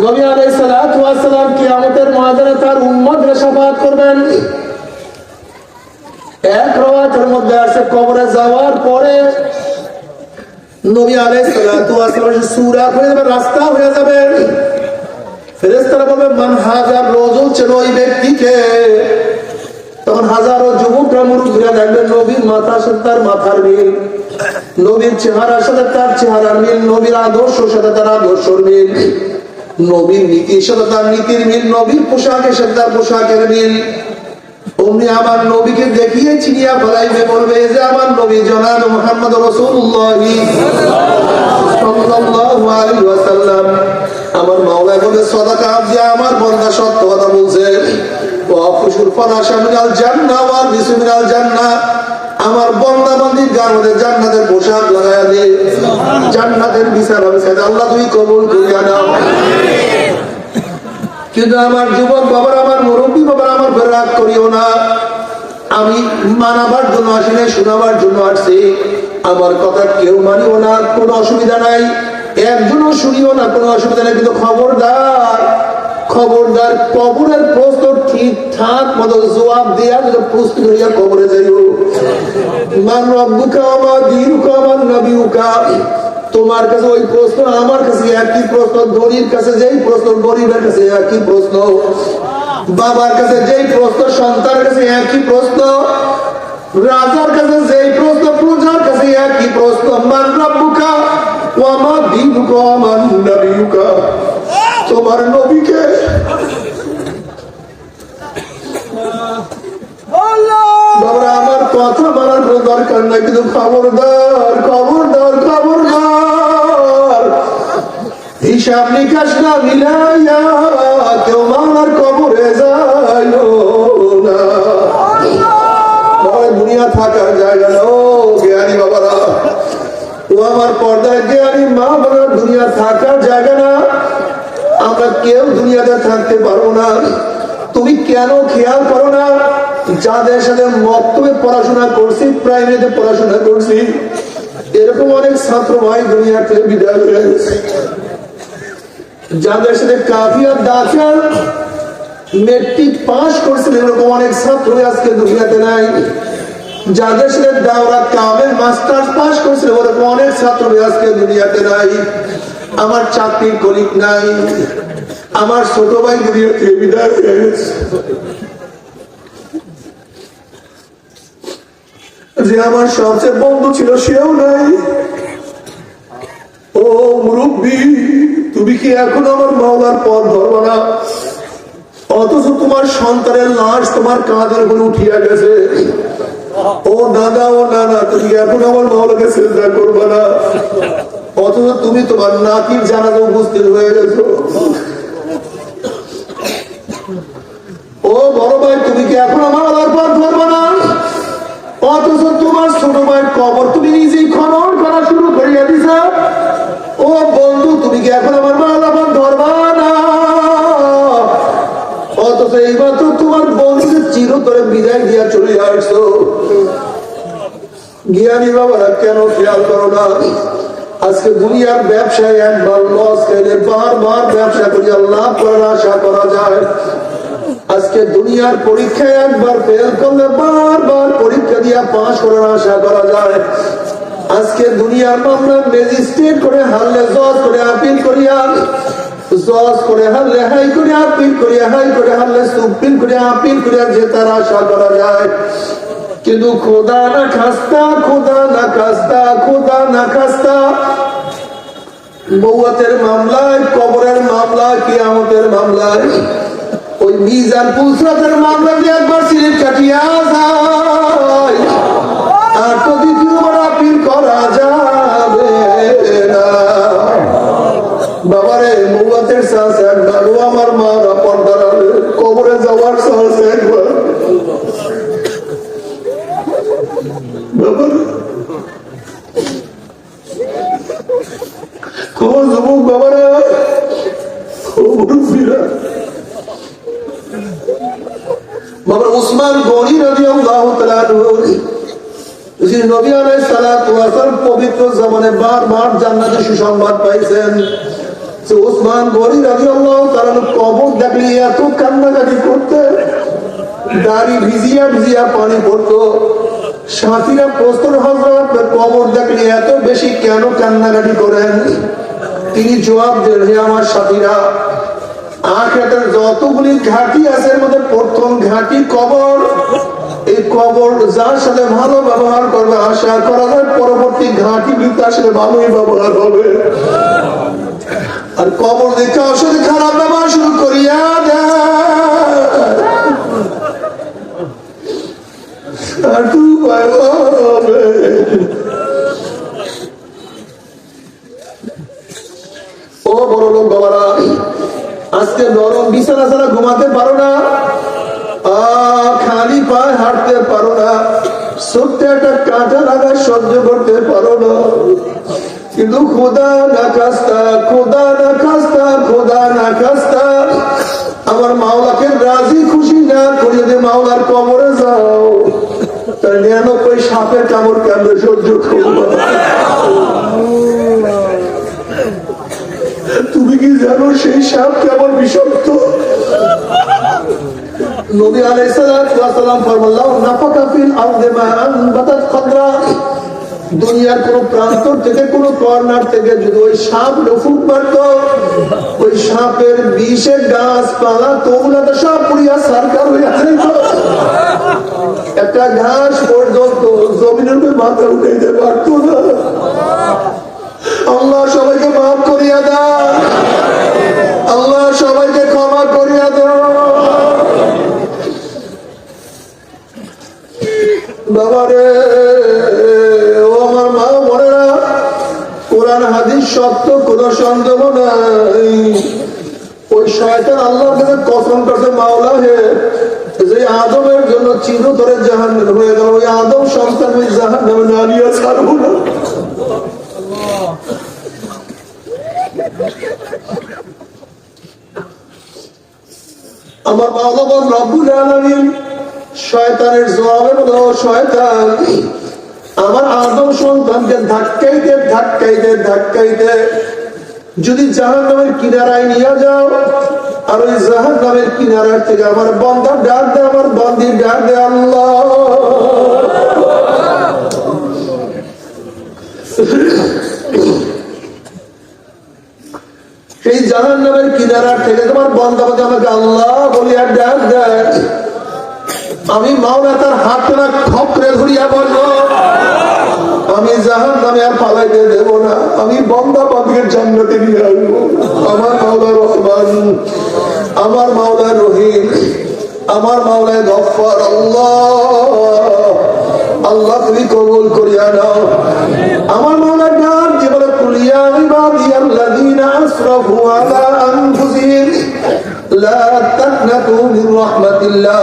নবী আলাইহিস সালাতু ওয়াস সালাম কিয়ামতের ময়দানে তার উম্মতকে শাফাআত করবেন। এক রাওয়াতের মধ্যে আছে কবরে যাওয়ার পরে নবী আলাইহিস সালাতু সূরা হয়ে যাবে রাস্তা হয়ে যাবে ফেরেশতারা বলবে, মান হাজার রোজু ছিল ওই ব্যক্তিকে? তখন হাজারো যুবকরা মুরুব্বীরা দেখবেন, নবীর মাথার সাথে তার মাথার মিল, নবীর চেহারার সাথে তার চেহারার মিল, নবীর আদর্শের সাথে তার আদর্শর মিল। নবীর নীতির সাথে তার নীতির মিল, নবীর পোশাকের সাথে তার পোশাকের মিল। অমনি আমার নবীকে দেখিয়ে চিনিয়া ফেলাইবে বলবে যে আমার নবী জনাব মোহাম্মদ রসুল্লাহ আমার আমার কথা আমার বন্দা বান্দির গান মধ্যে জান্নাতের পোশাক লাগায়া দে। জান্নাতের বিছানা বিছানা আল্লাহ তুমি কবুল করিয়া নাও। কিন্তু আমার যুবক বাবার, আমার মুরব্বী বাবার, আমার রাগ করিও না। আমি মানাবার জন্য আসি না শোনাবার জন্য আসছি। আমার কথা কেউ মানিও না, কোনো অসুবিধা নাই। একজনও শুনিও না, কোনো অসুবিধা নাই, কিন্তু খবরদার খবরদার কবরের প্রশ্ন ঠিকঠাক মতো জবাব দিয়া প্রস্তুত হইয়া কবরে যাইও। মান রব্বুকা নবীকা তোমার কাছে ওই প্রশ্ন, আমার কাছে একই প্রশ্ন ধনীর কাছে যেই প্রশ্ন, গরিবের কাছে একই প্রশ্ন। বাবার কাছে যেই প্রশ্ন, সন্তানের কাছে একই প্রশ্ন। রাজার কাছে যেই প্রশ্ন, প্রজার কাছে একই প্রশ্ন। মান রব্বুকা ও আমার দিনুকা আমার নবীকা তোমার নবীকে। আমার কথা বলার দরকার নাই, কিন্তু খবরদার খবরদার খবরদার। হিসাব নিকাশ না মিলাইয়া কেউ মামার কবরে যায় না। দুনিয়া থাকার জায়গা না ও জ্ঞানী বাবারা। ও আমার পর্দায় জ্ঞানী মা বাবার দুনিয়া থাকার জায়গা না আমরা কেউ দুনিয়াতে থাকতে পারব না। তুমি কেন খেয়াল করো না? যাদের সাথে মক্তবে পড়াশোনা করছি প্রাইমারিতে পড়াশোনা করছি, এরকম অনেক ছাত্র ভাই দুনিয়াতে বিদায় হয়ে গেছে। যাদের সাথে কাফিয়া দাখিল মেট্রিক পাস করছিল এরকম অনেক ছাত্র আজকে দুনিয়াতে নাই। যাদের সাথে দাওরা কামের মাস্টার্স পাস করছিল ওরকম অনেক ছাত্র আজকে দুনিয়াতে নাই। আমার চাকরির কলিক নাই। আমার ছোট ভাই বিদায় যে আমার সবচেয়ে বন্ধু ছিল, সেও নাই। ও মুরব্বী, তুমি কি এখন আমার মাওলার পথ ধরবো না? অথচ তোমার সন্তানের লাশ তোমার কাঁধের উপরে উঠিয়া গেছে। ও দাদা, ও নানা, তুমি এখন আমার মাওলাকে চিন্তা করবে না? অথচ তুমি তোমার নাতির জানাতে উপস্থিত হয়ে গেছো। ও বড় ভাই, তুমি কি এখন আমার আলার পথ ধরবে না? অথচ তোমার ছোট ভাইয়ের কবর তুমি নিজেই খনন করা শুরু করিয়া দিছ। ও বন্ধু, তুমি কি এখন আমার মালাবান ধরবা না? অথচ এইবার তো তোমার বন্ধুকে চিরতরে বিদায় দিয়া চলে আসছো। জ্ঞানী বাবারা, কেন খেয়াল করো না? আজকে দুনিয়ার ব্যবসায় একবার লস খেলে বারবার ব্যবসা করিয়া লাভ করার আশা করা যায়। আজকে দুনিয়ার পরীক্ষায় একবার ফেল করলে বারবার পরীক্ষা দিয়া পাশ করার আশা করা যায়। আজকে দুনিয়ার মামলা ম্যাজিস্ট্রেট করে হারলে জজ করে আপিল করিয়া, জজ করে হারলে হাই করে আপিল করিয়া, হাই করে হারলে সুপ্রিম করে আপিল করিয়া জেতার আশা করা যায়। কিন্তু খোদা না খাস্তা, খোদা না খাস্তা, খোদা না খাস্তা। বৌয়াতের মামলায়, কবরের মামলা কিয়ামতের মামলায়, ওই মিজান পুসরাতের মামলা দিয়ে একবার সিলেট ওয়াস সালাম বারবার জান্নাতের সুসংবাদ পাইছেন। যে ওসমান গরি রাজি আল্লাহ তারা কবর দেখলে এত কান্নাকাটি করতে, দাড়ি ভিজিয়া ভিজিয়া পানি পড়তো। সাথীরা প্রস্তুত হজরত কবর দেখলে এত বেশি কেন কান্নাকাটি করেন? তিনি জবাব হে আমার সাথীরা, আখেরাতের যতগুলি ঘাটি আছে মধ্যে প্রথম ঘাটি কবর। এই কবর যার সাথে ভালো ব্যবহার করবে, আশা করা যায় পরবর্তী ঘাটি সাথে ভালোই ব্যবহার হবে। আর কবর দেখে সাথে খারাপ ব্যবহার শুরু করিয়া ও বড় লোক বাবারা আজকে নরম বিছানা ছাড়া ঘুমাতে পারো না। হাঁটতে পারো না। ছোট্ট একটা কাঁটা লাগা সহ্য করতে পারো না। কিন্তু খোদা না খাস্তা, খোদা না খাস্তা, খোদা না খাস্তা। আমার মাওলাকে রাজি খুশি না করে যদি মাওলার কবরে যাও তার নিরানব্বই সাপের কামড় কেমন সহ্য করব? তুমি কি জানো সেই সাপ কেমন বিষাক্ত? নবী ফরমাল্লাহ দুনিয়ার কোন থেকে কোন কর্নার থেকে যদি ওই সাপ মারত, ওই সাপের তোমরা সব পুড়িয়া সরকার হয়ে একটা ঘাস পর্যন্ত জমিনের মাথা পারতো না। আল্লাহ সবাইকে মাফ করিয়া দাও। আল্লাহ সবাইকে ক্ষমা করিয়া সত্য, কোন সন্দেহ নাই। ওই শয়তান আল্লাহর কাছে কসম করছে মাওলা হে যে আদমের জন্য চিরতরে জাহান হয়ে গেল। ওই আদম সন্তান ওই জাহান নামে না নিয়ে ছাড়বো না। আমার মাওলা বল রব্বুল আলামিন শয়তানের জবাবে বলো "ও শয়তান আমার আদম সন্তানকে ধাক্কাইতে ধাক্কাইতে ধাক্কাইতে যদি জাহান নামের কিনারায় নিয়ে যাও, আর ওই জাহান নামের কিনারার থেকে আমার বন্ধা ডাক দে, আমার বন্দি ডাক দে, আল্লাহ। সেই জাহান নামের কিনারার থেকে তোমার বন্ধাবাদে আমাকে আল্লাহ বলি আর ডাক দেয় আমি মাওলা তার হাত না খপরে ধরিয়া বলল আমি জাহান নামে আর পালাইতে দেব না। আমি বন্দা বাদিকে জান্নাতে নিয়ে আসব। আমার মাওলা রহমান, আমার মাওলা রহিম, আমার মাওলায় গফর আল্লাহ। আল্লাহ তুমি কবুল করিয়া নাও। আমার মাওলা ডাক যে বলে কুলিয়া ইবাদি আল্লাযীনা আসরাফু আলা আনফুসিহিম, লা তাকনাতু মির রাহমাতিল্লাহ।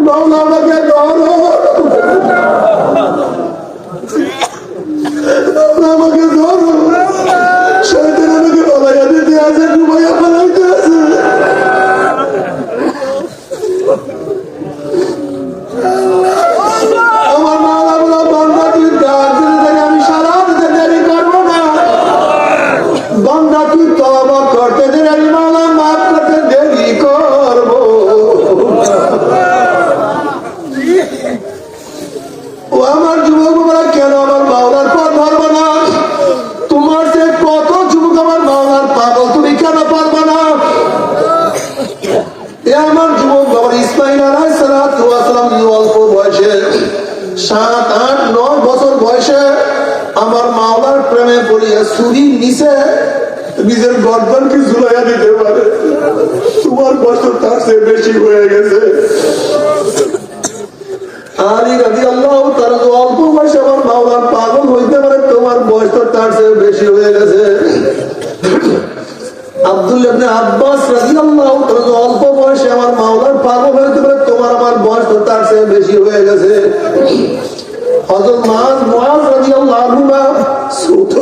মাওলা আমাকে ধরো আমাকে ধরো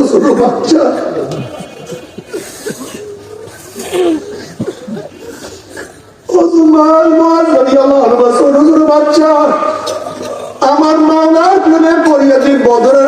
ছোট বাচ্চা আমার মা না প্রেমে পড়িয়াছি বদরের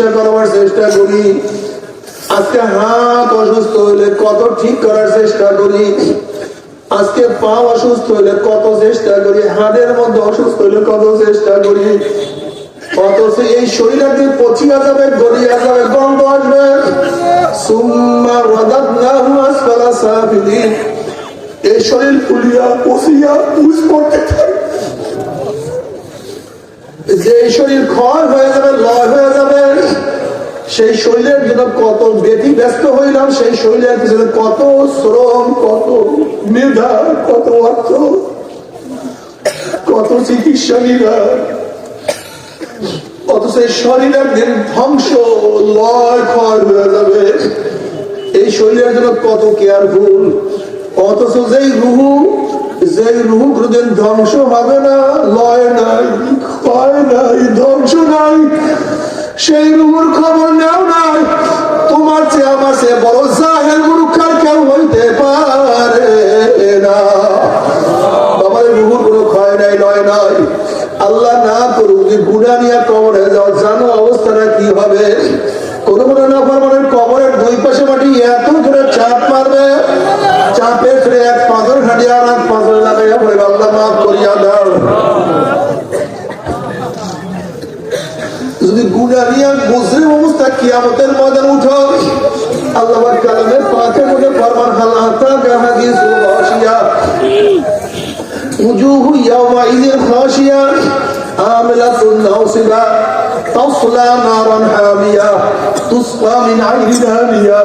চিকিৎসা করবার চেষ্টা করি। আজকে হাত অসুস্থ হইলে কত ঠিক করার চেষ্টা করি। আজকে পা অসুস্থ হইলে কত চেষ্টা করি। হাড়ের মধ্যে অসুস্থ হইলে কত চেষ্টা করি। এই শরীর যাবে গন্ধ আসবে। ফুলিয়া, পচিয়া পুষ করতে থাকে যে শরীর ক্ষয় হয়ে যাবে, লয় হয়ে যাবে, সেই শরীরের জন্য কত ব্যতি ব্যস্ত হইলাম, সেই শরীরের পিছনে কত শ্রম, কত মেধা, কত অর্থ, কত চিকিৎসা নিলাম অথচ এই শরীর একদিন ধ্বংস, লয়, ক্ষয় হয়ে যাবে। এই শরীরের জন্য কত কেয়ারফুল, অথচ যেই রুহু যেই রূপ কোনদিন ধ্বংস হবে না, লয় নাই, ক্ষয় নাই, ধ্বংস নাই। সেই রুহুর খবর নেও নাই। তোমার চেয়ে আমার চেয়ে বড় تسقى من عين دانية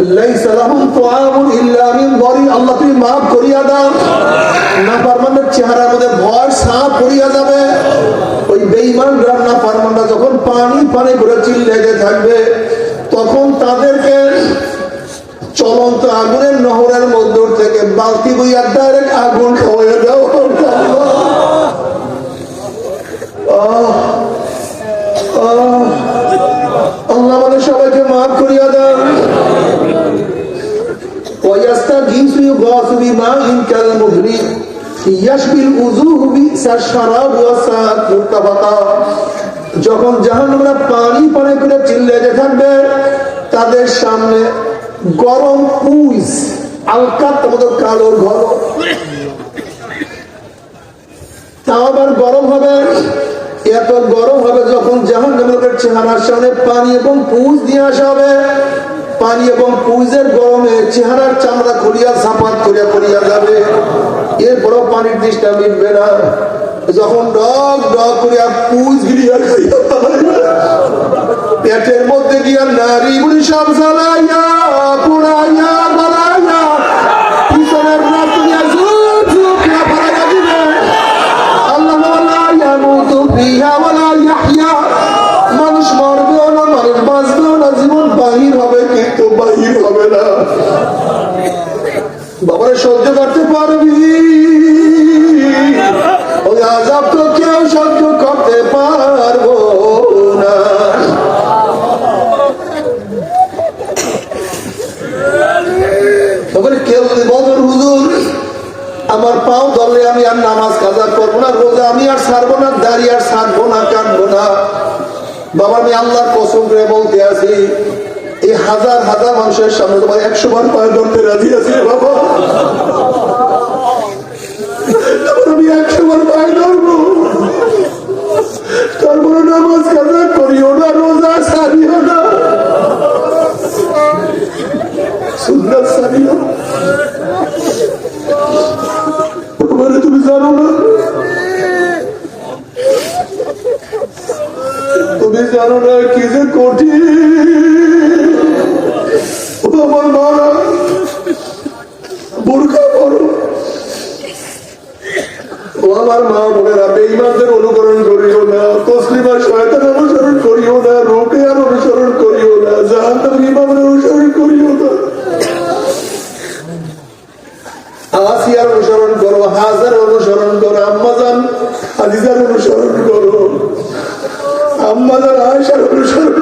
ليس لهم طعام إلا من ضريع الله তুমি মাফ করিয়া দাও না পারমানের চেহারার মধ্যে ভয় সাপ করিয়া যাবে ওই বেঈমান রান্না পারমানরা যখন পানি পানি করে চিল লেগে থাকবে তখন তাদেরকে চলন্ত আগুনের নহরের মধ্য থেকে বালতি বইয়া ডাইরেক্ট আগুন হয়ে দাও بماء كالمهل يشبه الوجوه بئس الشراب والساعة مرتفقا যখন জাহান্নামরা পানি পানি করে চিল্লাতে থাকবে তাদের সামনে গরম পুইস আলকাত মতো কালো ঘর তাও আবার গরম হবে এত গরম হবে যখন জাহান নামের চেহারার সামনে পানি এবং পুজ দিয়ে আসা হবে পানি এবং কুইজের গরমে চেহারার চামড়া খুলিয়া সাপাত করিয়া করিয়া যাবে। এর বড় পানির দৃষ্টা মিটবে না। যখন ডগ ডগ করিয়া কুইজ গিরিয়া পেটের মধ্যে গিয়া নারী গুলি সব জ্বালাইয়া বালাইয়া সহ্য করতে সামনে তোমার একশো বার পায়ের ধরতে রাজি আছি বাবা। আম্মাজান অনুসরণ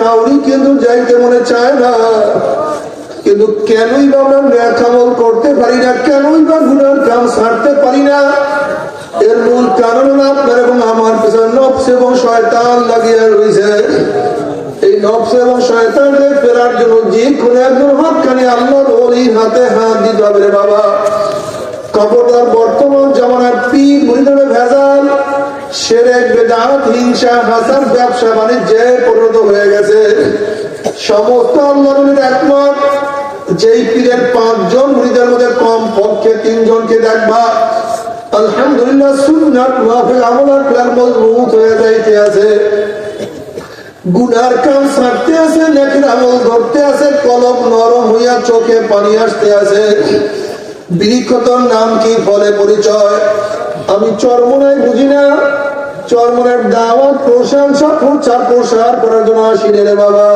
কাউরি কিন্তু যাইতে মনে চায় না। কিন্তু কেনই বা আমরা নেয়া কামল করতে পারি না, কেনই বা গুনার কাম ছাড়তে পারি না? এর মূল কারণ আপনার এবং আমার পেছনে নফস এবং শয়তান লাগিয়ে রয়েছে এই নফস এবং শয়তানকে ফেরার জন্য যে কোনো একজন হাতখানি আল্লাহর ওলির হাতে হাত দিতে হবে বাবা। খবরদার বর্তমান জামানার পীর মুরিদের ভেজাল বেদাত, হিংসা পরিণত হয়ে গেছে। সমস্ত মধ্যে কম পক্ষে দেখবা, আলহামদুলিল্লাহ কাম ছাড়তে আছে আমল ধরতে আছে, কলম নরম হইয়া চোখে পানি আসতে আছে। বৃক্ষতর নাম কি? ফলে পরিচয়। আমি চরমনায় বুঝি না। চরমনের দাওয়াত প্রশংসা প্রচার প্রসার করার জন্য আসিনি রে বাবা।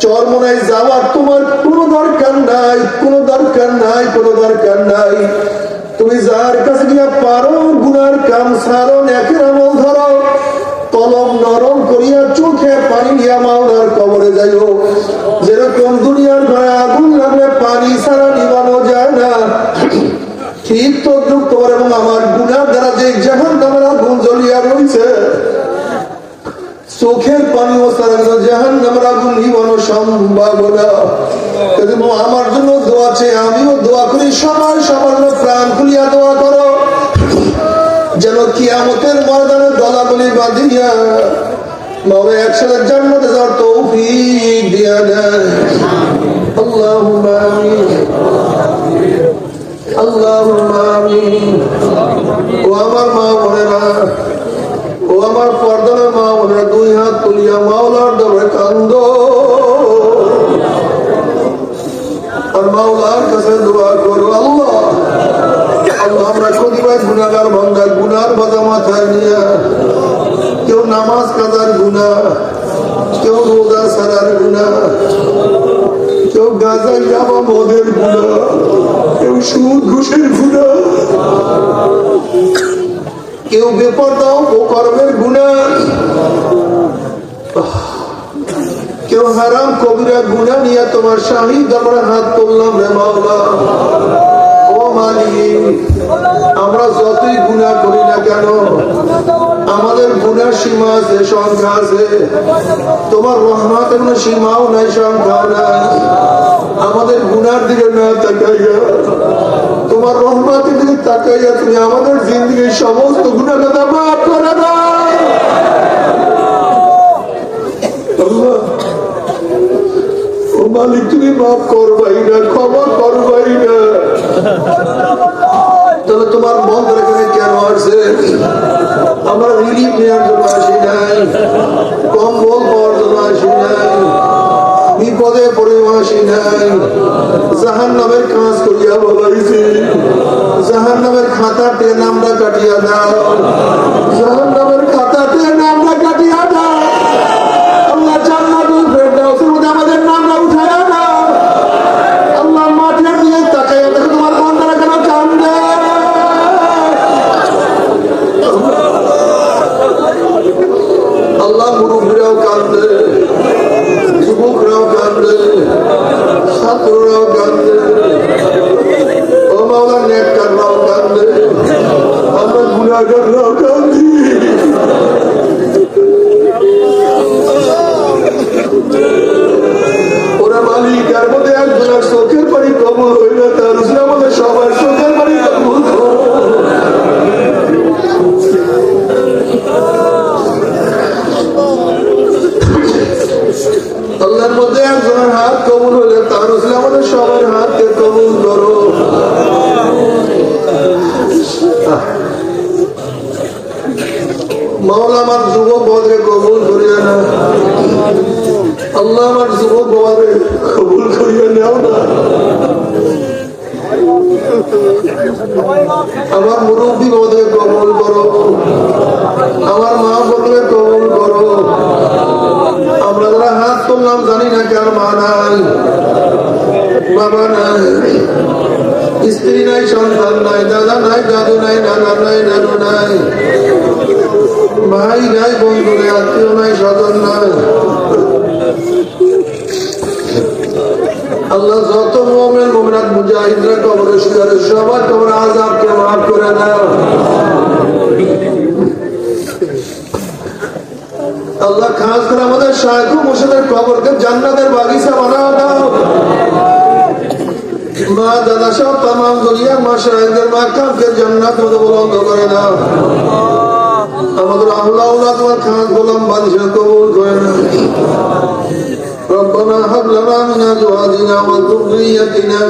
চরমনায় যাওয়ার তোমার কোনো দরকার নাই, কোনো দরকার নাই, কোনো দরকার নাই। তুমি যার কাছে গিয়া পারো, গুনার কাম সারো একের আমল ধরো, কলম নরম করিয়া চোখে পানি নিয়া মাওলার কবরে যাইও। যেরকম দুনিয়ার ঘরে আগুন লাগলে পানি ছাড়া নিবানো যায় না। ঠিক তদ্রুপ তোমার এবং আমার গুনার দ্বারা যে জাহান নামের চোখের পানি আমার জন্য দোয়া আছে আমিও দোয়া করি, সবার জন্য প্রাণ খুলিয়া দোয়া করো। যেন কিয়ামতের ময়দানে দলাবলি বাঁধিয়া মাওলা একসাথে জান্নাতে যাওয়ার তৌফিক দিয়া দেয়। আল্লাহুম্মা আমিন। ও আমার মা বোনেরা ও আমার পর্দার মা বোনেরা দুই হাত তুলিয়া মাওলার দরবারে কান্দ। আর মাওলার কাছে দোয়া করো আল্লাহ। আমরা কতিবাদ গুণাগার ভাঙ্গার গুনার বাজা মাথায় নিয়ে। কেউ নামাজ কাজার গুণা কেউ রোজা সারার গুণা কেউ গাজা যাবা মদের গুণা কেউ সুদ, ঘুষের গুণা কেউ বেপরদা ও কর্মের গুণা। কেউ হারাম কবিরা গুণা নিয়ে তোমার শাহী দরবারে হাত তুললাম রে মাওলা। ও আমরা যতই গুণা করি না কেন, আমাদের গুণার সীমা আছে, সংখ্যা আছে। তোমার রহমতের কোনো সীমাও নাই, সংখ্যাও নাই। আমাদের গুণার দিকে না তাকাইয়া তোমার রহমতের দিকে তাকাইয়া তুমি আমাদের জিন্দগির সমস্ত গুণের কথা মাফ করে তোমার নাই বিপদে পড়ে নাই। জাহান নামের কাজ করিয়া বলাইছি। জাহান নামের খাতাতে নামটা কাটিয়া দাও। জাহান আমরা গুণাগাররাও কবরকে জান্নাতের বাগিচা বানাও দাও মা দাদা সব তাম দুনিয়া মা শাহেদের মা কামকে জান্নাত মতো বলন্দ করে দাও আমাদের আল্লাহ আল্লাহ তোমার খাস গোলাম বাদশাহ কবুল করে না ربنا هب لنا من ازواجنا وذريتنا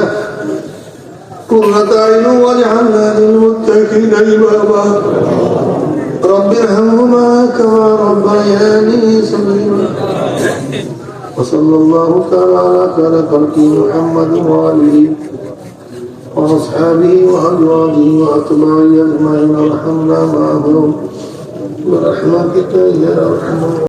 قرة اعين واجعلنا للمتقين اماما رب ارحمهما كما ربياني صغيرا وصلى الله تعالى على خلق محمد وآله وأصحابه وأزواجه وأتباعه أجمعين. ورحمنا معهم برحمتك يا أرحم